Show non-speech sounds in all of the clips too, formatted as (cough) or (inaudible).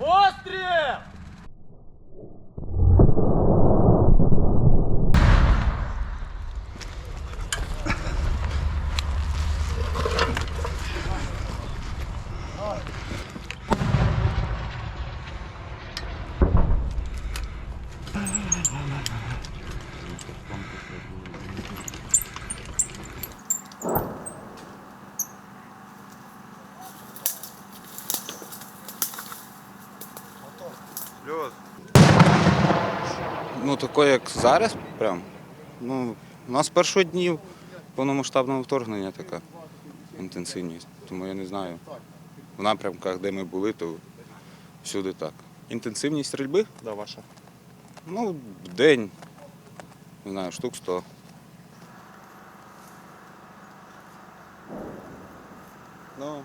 Постріл! Ну, таке, як зараз, прям. Ну, у нас з першого днів повномасштабного вторгнення така інтенсивність. Тому я не знаю. В напрямках, де ми були, то всюди так. Інтенсивність стрільби? Да, ваша. Ну, в день, не знаю, штук 100. Ну,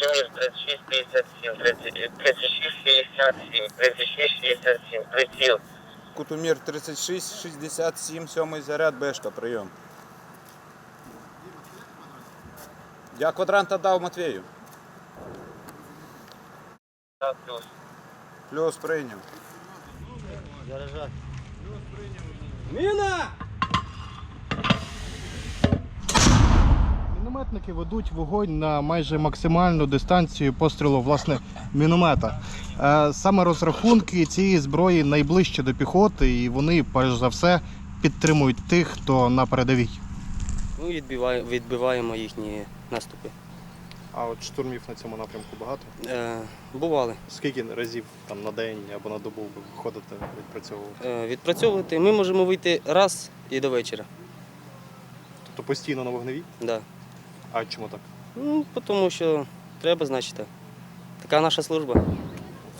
Путемир 36, 57, 30, 36, 67, 36, 67, приціл. Кутумір 36, 67, сьомий заряд, бешка, прийом. Я квадранта дав Матвію. Так, плюс. Плюс прийняв. Міна! Мінометники ведуть вогонь на майже максимальну дистанцію пострілу власне міномета. Е, Саме розрахунки цієї зброї найближче до піхоти, і вони, перш за все, підтримують тих, хто на передовій. Ну, відбиває, відбиваємо їхні наступи. А от штурмів на цьому напрямку багато. Е, бували. Скільки разів там на день або на добу ви виходите відпрацьовувати? Е, відпрацьовувати ми можемо вийти раз і до вечора. Тобто постійно на вогневій? Да. А чому так? Ну, тому що треба, значить. так. Така наша служба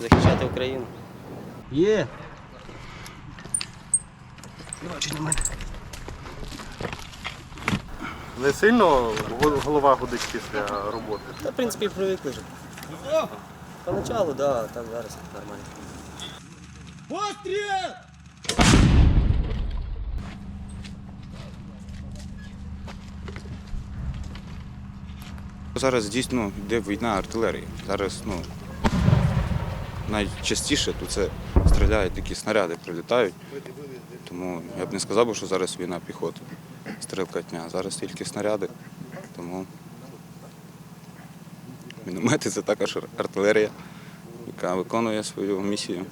захищати Україну. Є! Не сильно голова гудить після роботи. Та, в принципі, привикли вже. Поначалу, да, так зараз нормально. Постріл! Зараз дійсно йде війна артилерії. Зараз ну, найчастіше тут це стріляють такі снаряди, прилітають. Тому я б не сказав, що зараз війна піхоти, стрілкатня. Зараз тільки снаряди. Тому міномети це також артилерія, яка виконує свою місію.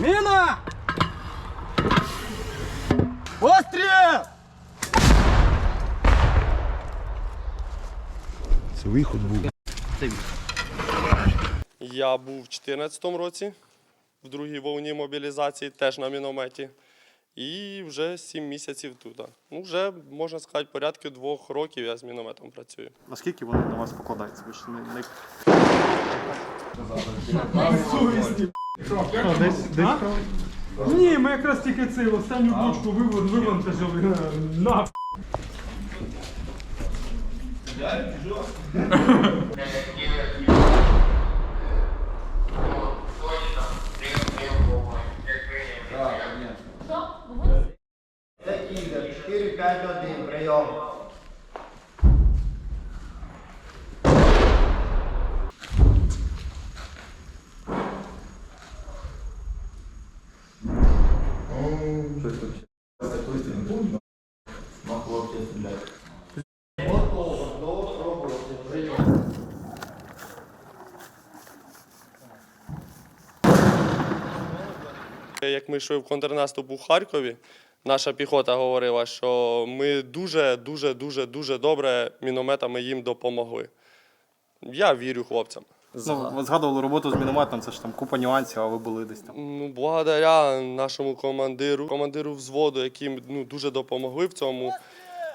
Міна! Постріл! Я був в 2014 році в другій волні мобілізації, теж на мінометі. І вже 7 місяців тут. Ну, вже, можна сказати, порядки двох років я з мінометом працюю. Наскільки вони на вас покладаються? Ви ж не, не... Ні, ми якраз тільки цей останню точку вивантажили на, на Секінда, 4-5-1, прийом. Як ми йшли в контрнаступ у Харкові, наша піхота говорила, що ми дуже, дуже, дуже, дуже добре мінометами їм допомогли. Я вірю хлопцям. Ну, ви згадували роботу з мінометом, це ж там купа нюансів, а ви були десь там. Ну, благодаря нашому командиру, командиру взводу, яким ну, дуже допомогли в цьому.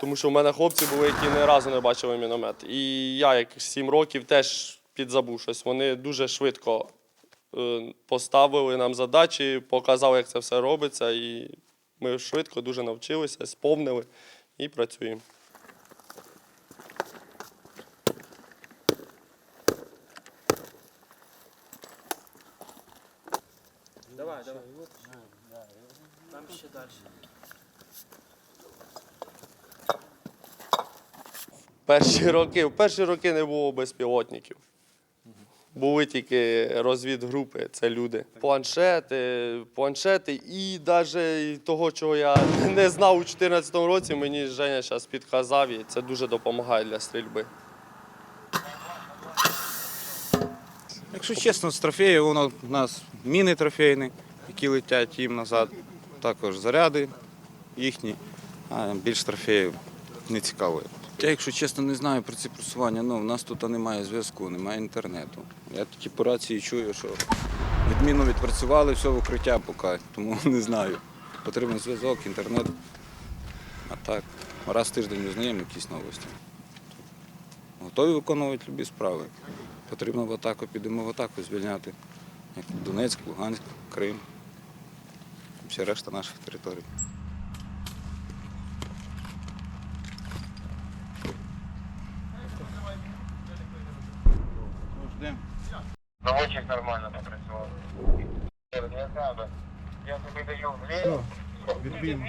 Тому що в мене хлопці були, які ні разу не бачили міномет. І я, як 7 років, теж підзабув щось. Вони дуже швидко поставили нам задачі, показали, як це все робиться. І ми швидко дуже навчилися, сповнили і працюємо. Давай, давай. Там ще далі. Перші роки, в перші роки не було безпілотників. Були тільки розвідгрупи, це люди. Планшети, планшети, і навіть того, чого я (laughs) не знав у 2014 році, мені Женя зараз підказав, і це дуже допомагає для стрільби. Якщо чесно, з трофеїв воно у нас міни трофейні, які летять їм назад, також заряди їхні, а більш трофеїв не цікаво. Я, якщо чесно, не знаю про ці просування. Ну, в нас тут немає зв'язку, немає інтернету. Я тоді по рації чую, що відмінно відпрацювали, все в укриття поки, тому (laughs) не знаю. Потрібен зв'язок, інтернет. А так, раз в тиждень узнаємо якісь новості. Готові виконувати любі справи. Потрібно в атаку, підемо в атаку звільняти. Як Донецьк, Луганськ, Крим. Всі решта наших територій. Наводчик нормально попрацював. Я тобі даю дві.